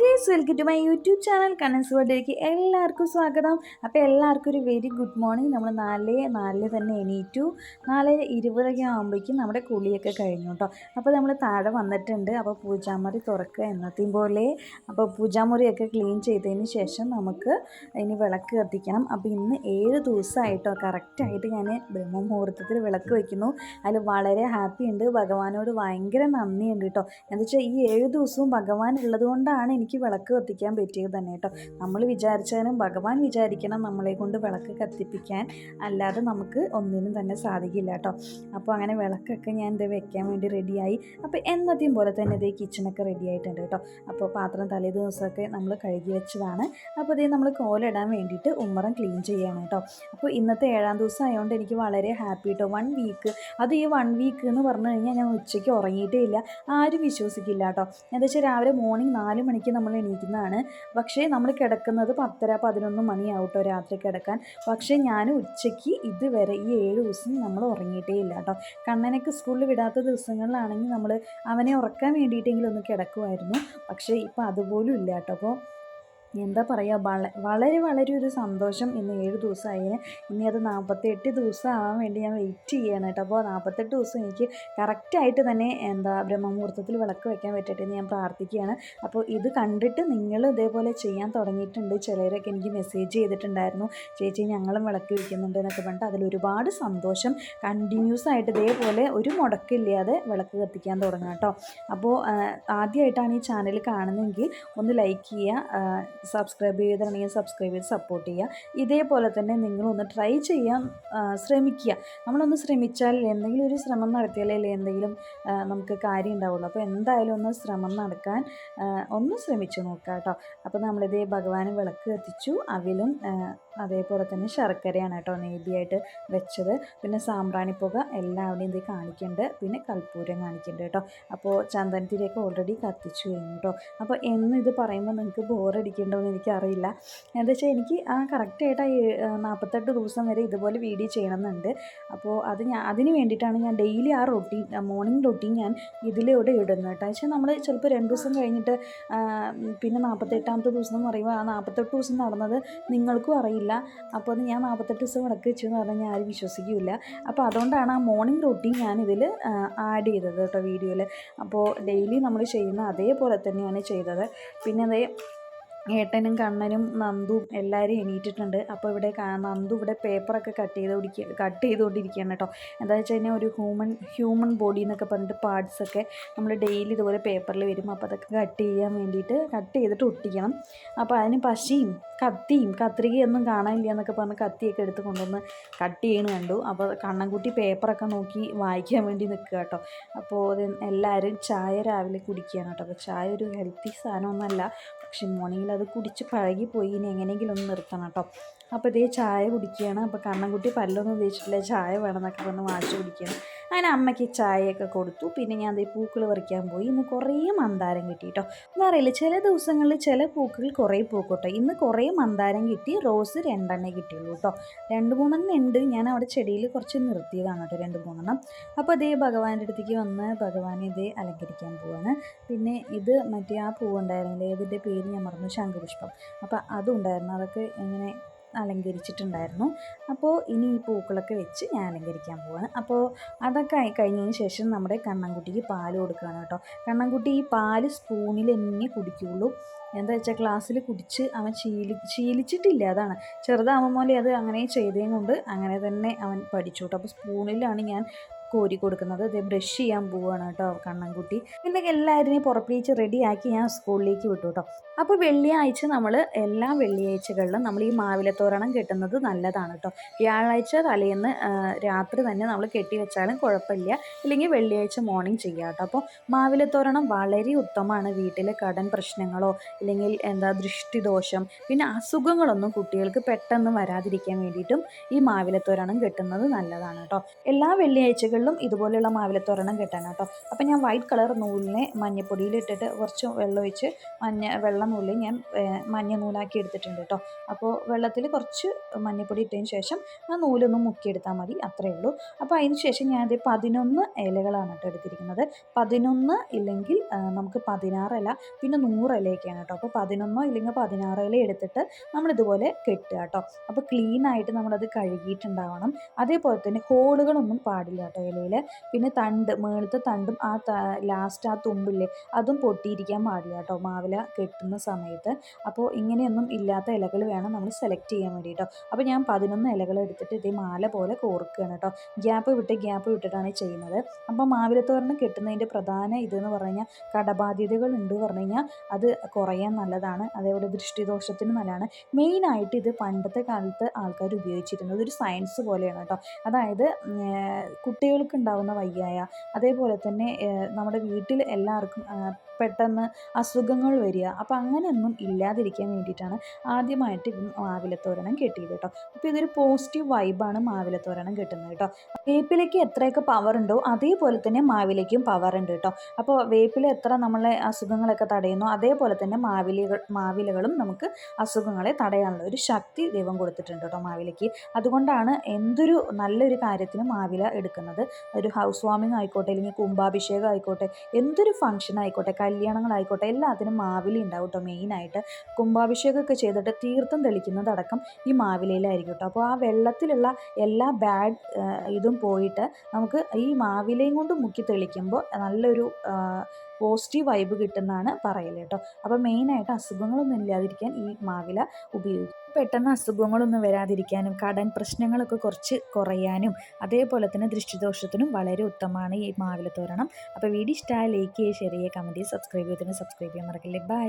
Guys welcome to my YouTube channel Kannan's വേർഡിലേക്ക് എല്ലാവർക്കും സ്വാഗതം. അപ്പോൾ എല്ലാവർക്കും ഒരു വെരി ഗുഡ് മോർണിംഗ് നമ്മൾ നാല് നാലിൽ തന്നെ എണീറ്റു. നാല് ഇരുപതൊക്കെ ആകുമ്പോഴേക്കും നമ്മുടെ കുളിയൊക്കെ കഴിഞ്ഞു കേട്ടോ അപ്പോൾ നമ്മൾ താഴെ വന്നിട്ടുണ്ട്. അപ്പോൾ പൂജാമുറി തുറക്കുക എന്നത്തെയും പോലെ. അപ്പോൾ പൂജാമുറിയൊക്കെ ക്ലീൻ ചെയ്തതിന് ശേഷം നമുക്ക് ഇനി വിളക്ക് കത്തിക്കണം. അപ്പോൾ ഇന്ന് ഏഴ് ദിവസമായിട്ടോ കറക്റ്റായിട്ട് ഞാൻ ബ്രഹ്മമുഹൂർത്തത്തിൽ വിളക്ക് വയ്ക്കുന്നു അതിൽ വളരെ ഹാപ്പി ഉണ്ട്. ഭഗവാനോട് ഭയങ്കര നന്ദിയുണ്ട് കേട്ടോ എന്താ വെച്ചാൽ ഈ ഏഴ് ദിവസവും ഭഗവാൻ ഉള്ളത് കൊണ്ടാണ് എനിക്ക് വിളക്ക് കത്തിക്കാൻ പറ്റിയത് തന്നെ കേട്ടോ നമ്മൾ വിചാരിച്ചാലും ഭഗവാൻ വിചാരിക്കണം നമ്മളെ കൊണ്ട് വിളക്ക് കത്തിപ്പിക്കാൻ. അല്ലാതെ നമുക്ക് ഒന്നിനും തന്നെ സാധിക്കില്ല കേട്ടോ അപ്പോൾ അങ്ങനെ വിളക്കൊക്കെ ഞാൻ ഇത് വെക്കാൻ വേണ്ടി റെഡിയായി അപ്പോൾ എന്നത്തെയും പോലെ തന്നെ ഇത് കിച്ചണൊക്കെ റെഡി ആയിട്ടുണ്ട് കേട്ടോ അപ്പോൾ പാത്രം തലേ ദിവസമൊക്കെ നമ്മൾ കഴുകി വെച്ചതാണ്. അപ്പോൾ ഇതേ നമ്മൾ കോലിടാൻ വേണ്ടിയിട്ട് ഉമ്മറം ക്ലീൻ ചെയ്യണം കേട്ടോ അപ്പോൾ ഇന്നത്തെ ഏഴാം ദിവസം ആയതുകൊണ്ട് എനിക്ക് വളരെ ഹാപ്പി കേട്ടോ വൺ വീക്ക് അത് ഈ വൺ വീക്ക് എന്ന് പറഞ്ഞു കഴിഞ്ഞാൽ ഞാൻ ഉച്ചയ്ക്ക് ഉറങ്ങിയിട്ടേ ഇല്ല. ആരും വിശ്വസിക്കില്ല കേട്ടോ എന്താ വെച്ചാൽ രാവിലെ മോർണിംഗ് നാല് മണിക്ക് നമ്മൾ എണീക്കുന്നതാണ്. പക്ഷേ നമ്മൾ കിടക്കുന്നത് പത്തര പതിനൊന്ന് മണിയാവട്ടോ രാത്രി കിടക്കാൻ. പക്ഷേ ഞാൻ ഉച്ചയ്ക്ക് ഇതുവരെ ഈ ഏഴ് ദിവസം നമ്മൾ ഉറങ്ങിയിട്ടേ ഇല്ല കേട്ടോ. കണ്ണനൊക്കെ സ്കൂളിൽ വിടാത്ത ദിവസങ്ങളിലാണെങ്കിൽ നമ്മൾ അവനെ ഉറക്കാൻ വേണ്ടിയിട്ടെങ്കിലും ഒന്ന് കിടക്കുമായിരുന്നു. പക്ഷേ ഇപ്പോൾ അതുപോലും ഇല്ല കേട്ടോ. അപ്പോൾ എന്താ പറയുക വള വളരെ വളരെ ഒരു സന്തോഷം ഇന്ന് ഏഴ് ദിവസമായതിന് ഇനി അത് നാൽപ്പത്തെട്ട് ദിവസം ആവാൻ വേണ്ടി ഞാൻ വെയിറ്റ് ചെയ്യാണ് കേട്ടോ. അപ്പോൾ നാൽപ്പത്തെട്ട് ദിവസം എനിക്ക് കറക്റ്റായിട്ട് തന്നെ എന്താ ബ്രഹ്മമുഹൂർത്തത്തിൽ വിളക്ക് വെക്കാൻ പറ്റട്ടെ എന്ന് ഞാൻ പ്രാർത്ഥിക്കുകയാണ്. അപ്പോൾ ഇത് കണ്ടിട്ട് നിങ്ങൾ ഇതേപോലെ ചെയ്യാൻ തുടങ്ങിയിട്ടുണ്ട്. ചിലരൊക്കെ എനിക്ക് മെസ്സേജ് ചെയ്തിട്ടുണ്ടായിരുന്നു. ചേച്ചി ഞങ്ങളും വിളക്ക് വയ്ക്കുന്നുണ്ട് എന്നൊക്കെ പറഞ്ഞിട്ട് അതിലൊരുപാട് സന്തോഷം. കണ്ടിന്യൂസ് ആയിട്ട് ഇതേപോലെ ഒരു മുടക്കില്ലാതെ വിളക്ക് കത്തിക്കാൻ തുടങ്ങാം കേട്ടോ. അപ്പോൾ ആദ്യമായിട്ടാണ് ഈ ചാനൽ കാണുന്നതെങ്കിൽ ഒന്ന് ലൈക്ക് ചെയ്യുക. സബ്സ്ക്രൈബ് ചെയ്തിട്ടുണ്ടെങ്കിൽ സബ്സ്ക്രൈബ് ചെയ്ത് സപ്പോർട്ട് ചെയ്യുക. ഇതേപോലെ തന്നെ നിങ്ങളൊന്ന് ട്രൈ ചെയ്യാൻ ശ്രമിക്കുക. നമ്മളൊന്ന് ശ്രമിച്ചാൽ എന്തെങ്കിലും ഒരു ശ്രമം നടത്തിയാലേ എന്തെങ്കിലും നമുക്ക് കാര്യം ഉണ്ടാവുള്ളൂ. അപ്പോൾ എന്തായാലും ഒന്ന് ശ്രമം നടക്കാൻ ഒന്ന് ശ്രമിച്ചു നോക്കാം കേട്ടോ. അപ്പോൾ നമ്മളിതേ ഭഗവാന് വിളക്ക് കത്തിച്ചു. അവിലും അതേപോലെ തന്നെ ശർക്കരയാണ് കേട്ടോ നേബിയായിട്ട് വെച്ചത്. പിന്നെ സാമ്പ്രാണി സാമ്പ്രാണിപ്പുക എല്ലാവരുടെയും ഇത് കാണിക്കുന്നുണ്ട്. പിന്നെ കൽപ്പൂരം കാണിക്കുന്നുണ്ട് കേട്ടോ. അപ്പോൾ ചന്ദനത്തിരിയൊക്കെ ഓൾറെഡി കത്തിച്ചു കഴിഞ്ഞു കേട്ടോ. അപ്പോൾ എന്ന് ഇത് പറയുമ്പോൾ നിങ്ങൾക്ക് ബോറടിക്കുന്നുണ്ടോ എന്ന് എനിക്കറിയില്ല. എന്താ വെച്ചാൽ എനിക്ക് ആ കറക്റ്റായിട്ട് ആ നാൽപ്പത്തെട്ട് ദിവസം വരെ ഇതുപോലെ വീഡിയോ ചെയ്യണമെന്നുണ്ട് അപ്പോൾ അത് ഞാൻ അതിന് വേണ്ടിയിട്ടാണ് ഞാൻ ഡെയിലി ആ റൊട്ടീൻ മോർണിംഗ് റൊട്ടീൻ ഞാൻ ഇതിലൂടെ ഇടുന്നത് കേട്ടോ. പക്ഷേ നമ്മൾ ചിലപ്പോൾ രണ്ട് ദിവസം കഴിഞ്ഞിട്ട് പിന്നെ നാൽപ്പത്തെട്ടാമത്തെ ദിവസം എന്ന് പറയുമ്പോൾ ആ നാൽപ്പത്തെട്ട് ദിവസം നടന്നത് നിങ്ങൾക്കും അറിയില്ല. അപ്പോൾ അത് ഞാൻ നാൽപ്പത്തെട്ട് ദിവസം ഇടയ്ക്ക് വെച്ചു എന്ന് പറഞ്ഞാൽ ആരും വിശ്വസിക്കില്ല. അപ്പോൾ അതുകൊണ്ടാണ് ആ മോർണിംഗ് റൊട്ടീൻ ഞാനിതിൽ ആഡ് ചെയ്തത് കേട്ടോ വീഡിയോയിൽ അപ്പോൾ ഡെയിലി നമ്മൾ ചെയ്യുന്ന അതേപോലെ തന്നെയാണ് ചെയ്തത്. പിന്നെ അതേ ഏട്ടനും കണ്ണനും നന്ദും എല്ലാവരും എണീറ്റിട്ടുണ്ട്. അപ്പോൾ ഇവിടെ നന്ദു ഇവിടെ പേപ്പറൊക്കെ കട്ട് ചെയ്ത് പിടിക്കുക കട്ട് ചെയ്തുകൊണ്ടിരിക്കുകയാണ് കേട്ടോ. എന്താ വെച്ച് കഴിഞ്ഞാൽ ഒരു ഹ്യൂമൻ ഹ്യൂമൻ ബോഡി എന്നൊക്കെ പറഞ്ഞിട്ട് പാർട്സൊക്കെ നമ്മൾ ഡെയിലി ഇതുപോലെ പേപ്പറിൽ വരും. അപ്പോൾ അതൊക്കെ കട്ട് ചെയ്യാൻ വേണ്ടിയിട്ട് കട്ട് ചെയ്തിട്ട് ഒട്ടിക്കണം. അപ്പോൾ അതിന് പശയും കത്തിയും കത്രികയൊന്നും കാണാനില്ല എന്നൊക്കെ പറഞ്ഞ് കത്തിയൊക്കെ എടുത്ത് കൊണ്ടുവന്ന് കട്ട് ചെയ്യണ കണ്ടു. അപ്പോൾ കണ്ണൻകുട്ടി പേപ്പറൊക്കെ നോക്കി വായിക്കാൻ വേണ്ടി നിൽക്കുക കേട്ടോ. അപ്പോൾ എല്ലാവരും ചായ രാവിലെ കുടിക്കുകയാണ് കേട്ടോ. അപ്പോൾ ചായ ഒരു ഹെൽത്തി സാധനമൊന്നുമല്ല. പക്ഷെ മോർണിംഗിൽ അത് കുടിച്ച് പഴകിപ്പോയി ഇനി എങ്ങനെയെങ്കിലും ഒന്ന് നിർത്തണം കേട്ടോ. അപ്പോൾ ഇതേ ചായ കുടിക്കുകയാണ്. അപ്പോൾ കണ്ണൻകുട്ടി പല്ലൊന്നും ഉപയോഗിച്ചിട്ടില്ല ചായ വേണമെന്നൊക്കെ പറഞ്ഞ് വാശി കുടിക്കുകയാണ് അങ്ങനെ അമ്മയ്ക്ക് ചായയൊക്കെ കൊടുത്തു. പിന്നെ ഞാൻ അതേ പൂക്കൾ പറിക്കാൻ പോയി. ഇന്ന് കുറേ മന്ദാരം കിട്ടി കേട്ടോ എന്താ അറിയില്ല ചില ദിവസങ്ങളിൽ ചില പൂക്കൾ കുറേ പൂക്കോട്ടോ. ഇന്ന് കുറേ മന്ദാരം കിട്ടി. റോസ് രണ്ടെണ്ണേ കിട്ടിയുള്ളൂ കേട്ടോ രണ്ട് മൂന്നെണ്ണം ഉണ്ട്. ഞാൻ അവിടെ ചെടിയിൽ കുറച്ച് നിർത്തിയതാണ് കേട്ടോ രണ്ട് മൂന്നെണ്ണം. അപ്പോൾ അതേ ഭഗവാന്റെ അടുത്തേക്ക് വന്ന് ഭഗവാനെ ഇതേ അലങ്കരിക്കാൻ പോവാണ്. പിന്നെ ഇത് മറ്റേ ആ പൂവുണ്ടായിരുന്നില്ലേ? ഇതിന്റെ പേര് ഞാൻ മറന്നു. ശംഖുപുഷ്പം. അപ്പോൾ അതുണ്ടായിരുന്നു. അതൊക്കെ ഇങ്ങനെ അലങ്കരിച്ചിട്ടുണ്ടായിരുന്നു. അപ്പോൾ ഇനി ഈ പൂക്കളൊക്കെ വെച്ച് ഞാൻ അലങ്കരിക്കാൻ പോവാണ്. അപ്പോൾ അതൊക്കെ ആയി കഴിഞ്ഞതിന് ശേഷം നമ്മുടെ കണ്ണൻകുട്ടിക്ക് പാൽ കൊടുക്കുകയാണ് കേട്ടോ. കണ്ണൻകുട്ടി ഈ പാൽ സ്പൂണിൽ തന്നെ കുടിക്കുകയുള്ളൂ എന്താ വെച്ചാൽ ക്ലാസ്സിൽ കുടിച്ച് അവൻ ശീലി ശീലിച്ചിട്ടില്ല അതാണ്. ചെറുതാവുമ്പോലെ പോലെ അത് അങ്ങനെ ചെയ്തതും കൊണ്ട് അങ്ങനെ തന്നെ അവൻ പഠിച്ചു കേട്ടോ. അപ്പോൾ സ്പൂണിലാണ് ഞാൻ കോരി കൊടുക്കുന്നത്. ഇത് ബ്രഷ് ചെയ്യാൻ പോവുകയാണ് കേട്ടോ കണ്ണൻകുട്ടി. പിന്നെ എല്ലാവരെയും പുറപ്പിച്ച് റെഡിയാക്കി ഞാൻ സ്കൂളിലേക്ക് വിട്ടു കേട്ടോ. അപ്പോൾ വെള്ളിയാഴ്ച നമ്മൾ എല്ലാ വെള്ളിയാഴ്ചകളിലും നമ്മൾ ഈ മാവിലത്തോരണം കെട്ടുന്നത് നല്ലതാണ് കേട്ടോ. വ്യാഴാഴ്ച തലേന്ന് രാത്രി തന്നെ നമ്മൾ കെട്ടി വെച്ചാലും കുഴപ്പമില്ല. ഇല്ലെങ്കിൽ വെള്ളിയാഴ്ച മോർണിംഗ് ചെയ്യാം കേട്ടോ. അപ്പോൾ മാവിലത്തോരണം വളരെ ഉത്തമമാണ്. വീട്ടിലെ കടൻ പ്രശ്നങ്ങളോ ഇല്ലെങ്കിൽ എന്താ ദൃഷ്ടിദോഷം പിന്നെ അസുഖങ്ങളൊന്നും കുട്ടികൾക്ക് പെട്ടെന്ന് വരാതിരിക്കാൻ വേണ്ടിയിട്ടും ഈ മാവിലത്തോരണം കെട്ടുന്നത് നല്ലതാണ് കേട്ടോ. എല്ലാ വെള്ളിയാഴ്ചകളിലും വീടുകളിലും ഇതുപോലെയുള്ള മാവിലത്തോരണം കെട്ടാൻ കേട്ടോ അപ്പോൾ ഞാൻ വൈറ്റ് കളർ നൂലിനെ മഞ്ഞപ്പൊടിയിൽ ഇട്ടിട്ട് കുറച്ച് വെള്ളം ഒഴിച്ച് മഞ്ഞ വെള്ള നൂലിൽ ഞാൻ മഞ്ഞ നൂലാക്കി എടുത്തിട്ടുണ്ട് കേട്ടോ അപ്പോൾ വെള്ളത്തിൽ കുറച്ച് മഞ്ഞപ്പൊടി ഇട്ടതിന് ശേഷം ആ നൂലൊന്ന് മുക്കിയെടുത്താൽ മതി അത്രയേ ഉള്ളൂ. അപ്പോൾ അതിന് ശേഷം ഞാൻ ഞാനത് പതിനൊന്ന് ഇലകളാണ് കേട്ടോ എടുത്തിരിക്കുന്നത്. പതിനൊന്ന് ഇല്ലെങ്കിൽ നമുക്ക് പതിനാറ് ഇല പിന്നെ നൂറ് ഇലയൊക്കെയാണ് കേട്ടോ അപ്പോൾ പതിനൊന്നോ ഇല്ലെങ്കിൽ പതിനാറ് ഇല എടുത്തിട്ട് നമ്മളിതുപോലെ കെട്ടുക കേട്ടോ അപ്പോൾ ക്ലീൻ ആയിട്ട് നമ്മളത് കഴുകിയിട്ടുണ്ടാവണം. അതേപോലെ തന്നെ ഹോളുകളൊന്നും പാടില്ല കേട്ടോ ഇലയിൽ പിന്നെ തണ്ട് മേളത്തെ തണ്ടും ആ ലാസ്റ്റ് ആ തുമ്പില്ലേ അതും പൊട്ടിയിരിക്കാൻ പാടില്ല കേട്ടോ. മാവില കെട്ടുന്ന സമയത്ത്. അപ്പോൾ ഇങ്ങനെയൊന്നും ഇല്ലാത്ത ഇലകൾ വേണം നമ്മൾ സെലക്ട് ചെയ്യാൻ വേണ്ടി കേട്ടോ അപ്പോൾ ഞാൻ പതിനൊന്ന് ഇലകൾ എടുത്തിട്ട് ഇതേ മാല പോലെ കോർക്കുകയാണ് കേട്ടോ. ഗ്യാപ്പ് വിട്ട് ഗ്യാപ്പ് വിട്ടിട്ടാണ് ചെയ്യുന്നത്. അപ്പോൾ മാവിലത്തോരണം കെട്ടുന്നതിന്റെ പ്രധാന ഇതെന്ന് പറഞ്ഞു കഴിഞ്ഞാൽ കടബാധ്യതകൾ ഉണ്ട് പറഞ്ഞു അത് കുറയാൻ നല്ലതാണ്. അതേപോലെ ദൃഷ്ടിദോഷത്തിന് നല്ലതാണ്. മെയിനായിട്ട് ഇത് പണ്ടത്തെ കാലത്ത് ആൾക്കാർ ഉപയോഗിച്ചിരുന്നത് ഒരു സയൻസ് പോലെയാണ് കേട്ടോ. അതായത് കുട്ടികൾക്ക് ഉണ്ടാകുന്ന വയ്യായ അതേപോലെ തന്നെ നമ്മുടെ വീട്ടിൽ എല്ലാവർക്കും പെട്ടെന്ന് അസുഖങ്ങൾ വരിക. അപ്പോൾ അങ്ങനെയൊന്നും ഇല്ലാതിരിക്കാൻ വേണ്ടിയിട്ടാണ് ആദ്യമായിട്ട് മാവിലത്തോരണം കെട്ടിയത് കേട്ടോ അപ്പോൾ ഇതൊരു പോസിറ്റീവ് വൈബാണ് മാവിലത്തോരണം കെട്ടുന്നത് കേട്ടോ വേപ്പിലേക്ക് എത്രയൊക്കെ പവർ ഉണ്ടോ അതേപോലെ തന്നെ മാവിലേക്കും പവർ ഉണ്ട് കേട്ടോ അപ്പോൾ വേപ്പില എത്ര നമ്മളെ അസുഖങ്ങളൊക്കെ തടയുന്നു അതേപോലെ തന്നെ മാവിലകൾ മാവിലകളും നമുക്ക് അസുഖങ്ങളെ തടയാനുള്ള ഒരു ശക്തി ദൈവം കൊടുത്തിട്ടുണ്ട് കേട്ടോ മാവിലയ്ക്ക്. അതുകൊണ്ടാണ് എന്തൊരു നല്ലൊരു കാര്യത്തിന് മാവില എടുക്കുന്നത്. ഒരു ഹൗസ് വാമിംഗ് ആയിക്കോട്ടെ അല്ലെങ്കിൽ കുംഭാഭിഷേകം ആയിക്കോട്ടെ എന്തൊരു ഫംഗ്ഷൻ ആയിക്കോട്ടെ കല്യാണങ്ങളായിക്കോട്ടെ എല്ലാത്തിനും മാവിലി ഉണ്ടാവും കേട്ടോ മെയിനായിട്ട്. കുംഭാഭിഷേകമൊക്കെ ചെയ്തിട്ട് തീർത്ഥം തെളിക്കുന്നതടക്കം ഈ മാവിലയിലായിരിക്കും കേട്ടോ അപ്പോൾ ആ വെള്ളത്തിലുള്ള എല്ലാ ബാഡ് ഇതും പോയിട്ട് നമുക്ക് ഈ മാവിലയും കൊണ്ട് മുക്കി തെളിക്കുമ്പോൾ നല്ലൊരു പോസിറ്റീവ് വൈബ് കിട്ടുന്നതാണ് പറയൽ കേട്ടോ അപ്പോൾ മെയിനായിട്ട് അസുഖങ്ങളൊന്നും ഇല്ലാതിരിക്കാൻ ഈ മാവില ഉപയോഗിക്കും. പെട്ടെന്ന് അസുഖങ്ങളൊന്നും വരാതിരിക്കാനും കടൻ പ്രശ്നങ്ങളൊക്കെ കുറച്ച് കുറയാനും അതേപോലെ തന്നെ ദൃഷ്ടിദോഷത്തിനും വളരെ ഉത്തമമാണ് ഈ മാവില തോരണം അപ്പോൾ വീഡിയോ ഇഷ്ടമായ ലൈക്ക് ചെയ്യുക ഷെയർ ചെയ്യുക കമന്റ് ചെയ്യുക സബ്സ്ക്രൈബ് ചെയ്തിട്ട് സബ്സ്ക്രൈബ് ചെയ്യാൻ മറക്കില്ലേ. ബൈ